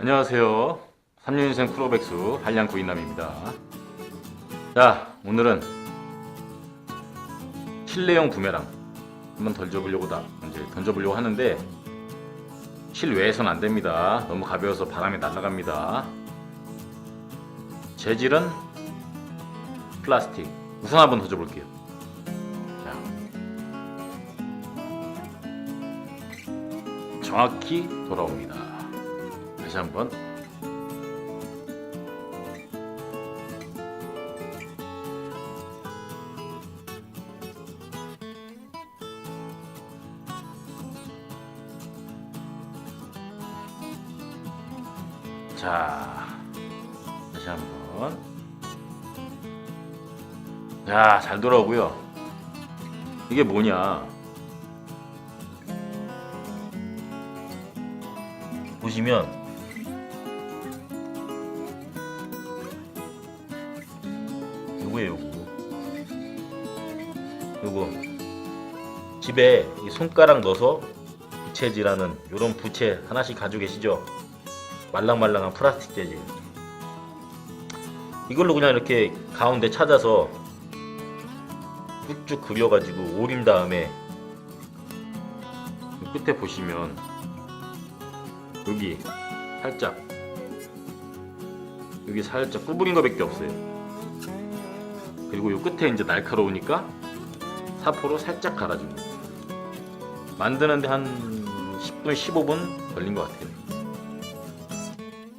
안녕하세요. 3년생 프로백수 한량 구인남입니다. 자, 오늘은 실내용 부메랑 한번 던져보려고 다 이제 던져보려고 하는데 실외에선 안 됩니다. 너무 가벼워서 바람에 날아갑니다. 재질은 플라스틱. 우선 한번 던져볼게요. 자, 정확히 돌아옵니다. 다시 한번. 자 다시 한번. 자잘 돌아오고요. 이게 뭐냐? 보시면 요거예요 요거. 요거 집에 이 손가락 넣어서 부채질하는 요런 부채 하나씩 가지고 계시죠? 말랑말랑한 플라스틱 재질. 이걸로 그냥 이렇게 가운데 찾아서 쭉쭉 그려가지고 오린 다음에 이 끝에 보시면 여기 살짝 여기 살짝 구부린 거밖에 없어요 그리고 요 끝에 이제 날카로우니까 사포로 살짝 갈아주고 만드는데 한 10분 15분 걸린 것 같아요.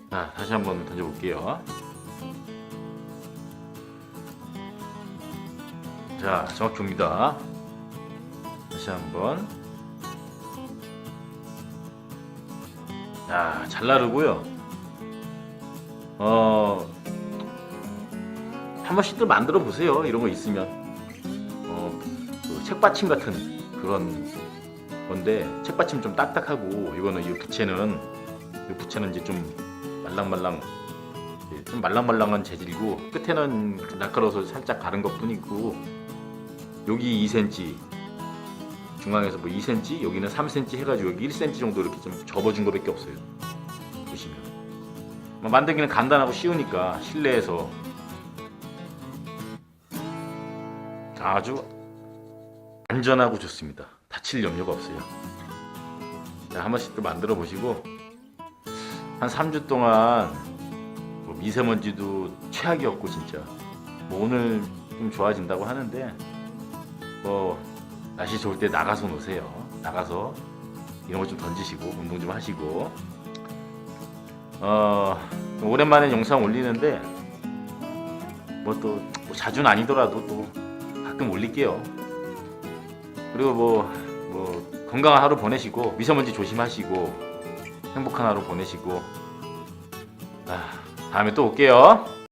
자 다시 한번 던져볼게요. 자 정확히 옵니다. 다시 한번. 자, 잘 나르고요. 어, 한 번씩들 만들어 보세요. 이런 거 있으면. 어, 그 책받침 같은 그런 건데, 책받침 좀 딱딱하고, 이거는 이 부채는, 이 부채는 이제 좀 말랑말랑, 예, 좀 말랑말랑한 재질이고, 끝에는 날카로워서 살짝 가른 것 뿐이고, 여기 2cm, 중앙에서 뭐 2cm, 여기는 3cm 해가지고 여기 1cm 정도 이렇게 좀 접어준 거밖에 없어요. 보시면 뭐 만들기는 간단하고 쉬우니까 실내에서 아주 안전하고 좋습니다. 다칠 염려가 없어요. 자, 한 번씩 또 만들어 보시고 한 3주 동안 뭐 미세먼지도 최악이었고 진짜 뭐 오늘 좀 좋아진다고 하는데 뭐 날씨 좋을 때 나가서 노세요. 나가서 이런 거 좀 던지시고 운동 좀 하시고 어 오랜만에 영상 올리는데 뭐또 자주는 아니더라도 또 가끔 올릴게요. 그리고 뭐, 뭐 건강한 하루 보내시고 미세먼지 조심하시고 행복한 하루 보내시고 아, 다음에 또 올게요.